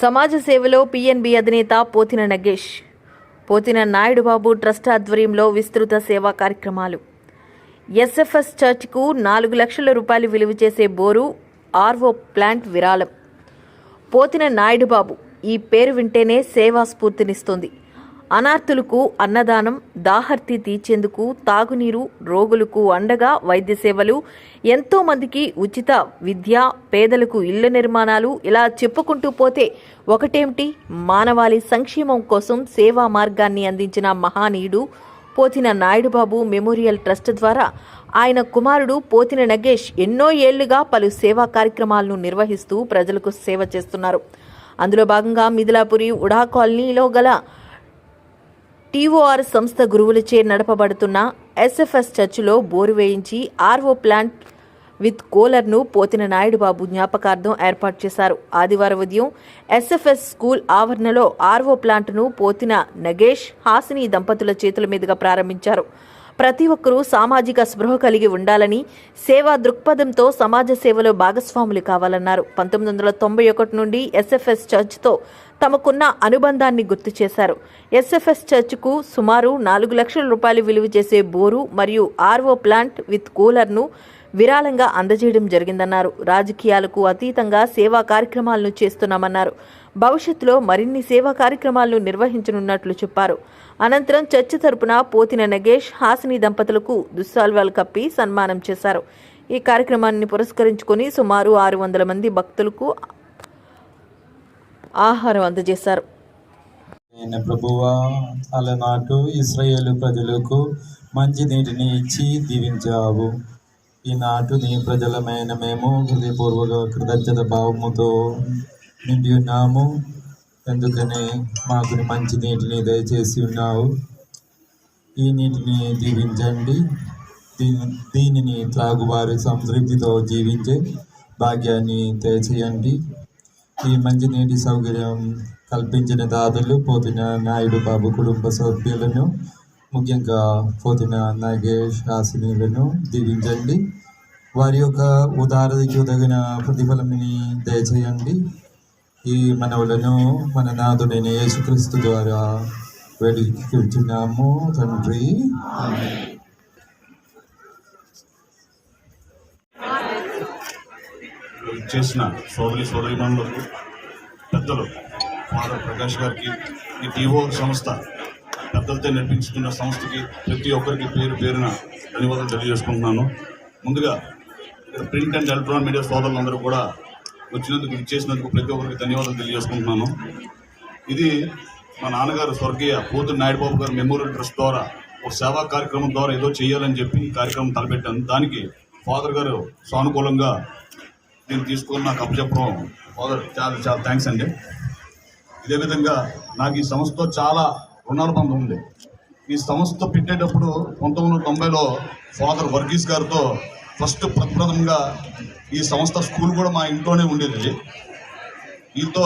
సమాజ సేవలో పిఎన్బి అధినేత పోతిన నగేష్ పోతిన నాయుడు బాబు ట్రస్ట్ ఆధ్వర్యంలో విస్తృత సేవా కార్యక్రమాలు. ఎస్ఎఫ్ఎస్ చర్చ్కు నాలుగు లక్షల రూపాయలు విలువ చేసే బోరు ఆర్వో ప్లాంట్ విరాళం. పోతిన నాయుడు బాబు ఈ పేరు వింటేనే సేవా స్ఫూర్తినిస్తుంది. అనార్థులకు అన్నదానం దాహర్తి తీర్చేందుకు తాగునీరు రోగులకు అండగా వైద్య సేవలు ఎంతో మందికి ఉచిత విద్య పేదలకు ఇళ్ళ నిర్మాణాలు ఇలా చెప్పుకుంటూ పోతే ఒకటేమిటి? మానవాళి సంక్షేమం కోసం సేవా మార్గాన్ని అందించిన మహానీయుడు పోతిన నాయుడుబాబు మెమోరియల్ ట్రస్ట్ ద్వారా ఆయన కుమారుడు పోతిన నగేష్ ఎన్నో ఏళ్ళుగా పలు సేవా కార్యక్రమాలను నిర్వహిస్తూ ప్రజలకు సేవ చేస్తున్నారు. అందులో భాగంగా మిథిలాపురి ఉడా కాలనీలో గల టీఓఆర్ సంస్థ గురువులచే నడపబడుతున్న ఎస్ఎఫ్ఎస్ చర్చిలో బోరు వేయించి ఆర్ఓ ప్లాంట్ విత్ కోలర్ను పోతిన నాయుడు బాబు జ్ఞాపకార్థం ఏర్పాటు చేశారు. ఆదివారం ఉదయం ఎస్ఎఫ్ఎస్ స్కూల్ ఆవరణలో ఆర్ఓ ప్లాంట్ను పోతిన నగేష్ హాసిని దంపతుల చేతుల మీదుగా ప్రారంభించారు. ప్రతి ఒక్కరూ సామాజిక స్పృహ కలిగి ఉండాలని సేవా దృక్పథంతో సమాజ సేవలో భాగస్వాములు కావాలన్నారు. పంతొమ్మిది వందల తొంభై ఒకటి నుండి ఎస్ఎఫ్ఎస్ చర్చ్తో తమకున్న అనుబంధాన్ని గుర్తు చేశారు. ఎస్ఎఫ్ఎస్ చర్చ్కు సుమారు నాలుగు లక్షల రూపాయలు విలువ చేసే బోరు మరియు ఆర్ఓ ప్లాంట్ విత్ కూలర్ను విరాళంగా అందజేయడం జరిగిందన్నారు. రాజకీయాలకు అతీతంగా సేవా కార్యక్రమాలను చేస్తున్నామన్నారు. భవిష్యత్తులో మరిన్ని సేవా కార్యక్రమాలను నిర్వహించనున్నట్లు చెప్పారు. అనంతరం చర్చ తరపున పోతిన నగేష్ హాసిని దంపతులకు దుస్సాల్వాలు కప్పి సన్మానం చేశారు. ఈ కార్యక్రమాన్ని పురస్కరించుకొని సుమారు ఆరు వందల మంది భక్తులకు ఆహారం అందజేశారు. ప్రభువా అలనాటు ఇస్రాయేల్ ప్రజలకు మంచి నీటిని ఇచ్చి దీవించావు. ఈనాటు నీ ప్రజలమైన మేము హృదయపూర్వక కృతజ్ఞత భావముతో నిండి ఉన్నాము. ఎందుకనే మాకు మంచి నీటిని దయచేసి ఉన్నావు. ఈ నీటిని దీవించండి. దీనిని త్రాగువారి సంతృప్తితో జీవించే భాగ్యాన్ని దయచేయండి. ఈ మంచినీటి సౌకర్యం కల్పించిన దాతలు పోతిన నాయుడు బాబు కుటుంబ సభ్యులను ముఖ్యంగా పోతిన నాగేష్ హాసినీలను దీవించండి. వారి యొక్క ఉదారతకి తగిన ప్రతిఫలంని దయచేయండి. ఈ మనవులను మన నాథుడైన యేసుక్రీస్తు ద్వారా వేడుకుంటున్నాము తండ్రి. చేసిన సోదరి సోదరిమణులకు పెద్దలు ఫాదర్ ప్రకాష్ గారికి ఈ డివో సంస్థ పెద్దలతో నడిపించుతున్న సంస్థకి ప్రతి ఒక్కరికి పేరు పేరున ధన్యవాదాలు తెలియజేసుకుంటున్నాను. ముందుగా ప్రింట్ అండ్ ఎలక్ట్రానిక్ మీడియా సోదరులందరూ కూడా వచ్చినందుకు ఇచ్చేసినందుకు ప్రతి ఒక్కరికి ధన్యవాదాలు తెలియజేసుకుంటున్నాను. ఇది మా నాన్నగారు స్వర్గీయ పోతు నాయుడుబాబు గారు మెమోరియల్ ట్రస్ట్ ద్వారా ఒక సేవా కార్యక్రమం ద్వారా ఏదో చేయాలని చెప్పి ఈ కార్యక్రమం తలపెట్టాను. దానికి ఫాదర్ గారు సానుకూలంగా నేను తీసుకొని నాకు అప్పచెప్పడం ఫాదర్ చాలా చాలా థ్యాంక్స్ అండి. ఇదే విధంగా నాకు ఈ సంస్థతో చాలా రుణానుబంధం ఉంది ఈ సంస్థ పెట్టేటప్పుడు పంతొమ్మిది వందల తొంభైలో ఫాదర్ వర్గీస్ గారితో ఫస్ట్ ప్రప్రథమంగా ఈ సంస్థ స్కూల్ కూడా మా ఇంట్లోనే ఉండేది. వీళ్ళతో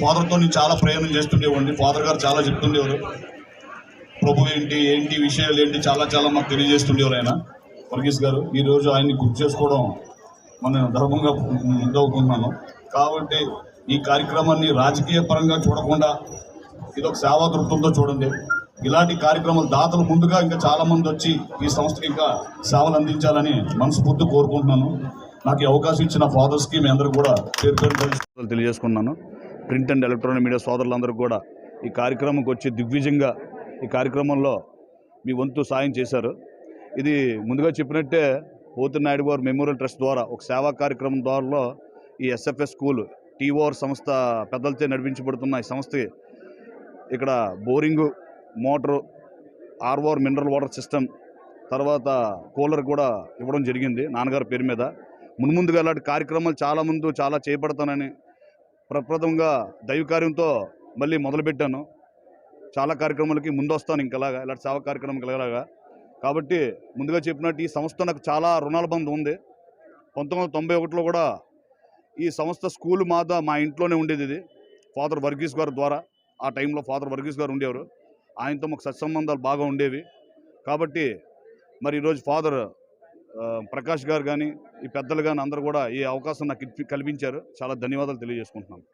ఫాదర్తో నేను చాలా ప్రయాణం చేస్తుండేవాడిని. ఫాదర్ గారు చాలా చెప్తుండేవారు. ప్రభు ఏంటి ఏంటి విషయాలు ఏంటి చాలా చాలా మాకు తెలియజేస్తుండేవారు ఆయన. వర్గీస్ గారు ఈరోజు ఆయన్ని గుర్తు చేసుకోవడం మనం ధర్మంగా ముందవుతున్నాను కాబట్టి ఈ కార్యక్రమాన్ని రాజకీయ పరంగా చూడకుండా ఇది ఒక సేవా దృక్పథంతో చూడండి. ఇలాంటి కార్యక్రమాలు దాతలు ముందుగా ఇంకా చాలామంది వచ్చి ఈ సంస్థకి ఇంకా సేవలు అందించాలని మనస్ఫూర్తి కోరుకుంటున్నాను. నాకు అవకాశం ఇచ్చిన ఫాదర్స్కి మీ అందరూ కూడా పేరు పేరు తెలియజేసుకున్నాను. ప్రింట్ అండ్ ఎలక్ట్రానిక్ మీడియా సోదరులందరూ కూడా ఈ కార్యక్రమంకి వచ్చి దిగ్విజయంగా ఈ కార్యక్రమంలో మీ వంతు సాయం చేశారు. ఇది ముందుగా చెప్పినట్టే పోతునాయుడు గారు మెమోరియల్ ట్రస్ట్ ద్వారా ఒక సేవా కార్యక్రమం ద్వారా ఈ ఎస్ఎఫ్ఎస్ స్కూల్ టీఓఆర్ సంస్థ పెద్దలతో నడిపించబడుతున్న ఈ సంస్థకి ఇక్కడ బోరింగు మోటరు ఆర్ఓఆర్ మినరల్ వాటర్ సిస్టమ్ తర్వాత కూలర్ కూడా ఇవ్వడం జరిగింది నాన్నగారి పేరు మీద. మున్ముందుగా ఇలాంటి కార్యక్రమాలు చాలా ముందు చాలా చేపడతానని ప్రప్రథమంగా దైవకార్యంతో మళ్ళీ మొదలుపెట్టాను. చాలా కార్యక్రమాలకి ముందు వస్తాను ఇంకలాగా ఇలాంటి సేవా కార్యక్రమం కలగలాగా. కాబట్టి ముందుగా చెప్పినట్టు ఈ సంస్థ నాకు చాలా రుణాల బంధం ఉంది. పంతొమ్మిది వందల తొంభై ఒకటిలో కూడా ఈ సంస్థ స్కూల్ మాద మా ఇంట్లోనే ఉండేది ఇది ఫాదర్ వర్గీస్ గారి ద్వారా. ఆ టైంలో ఫాదర్ వర్గీస్ గారు ఉండేవారు. ఆయనతో మాకు సత్సంబంధాలు బాగా ఉండేవి. కాబట్టి మరి ఈరోజు ఫాదర్ ప్రకాష్ గారు కానీ ఈ పెద్దలు కానీ అందరూ కూడా ఈ అవకాశం నాకు కల్పించారు. చాలా ధన్యవాదాలు తెలియజేసుకుంటున్నాను.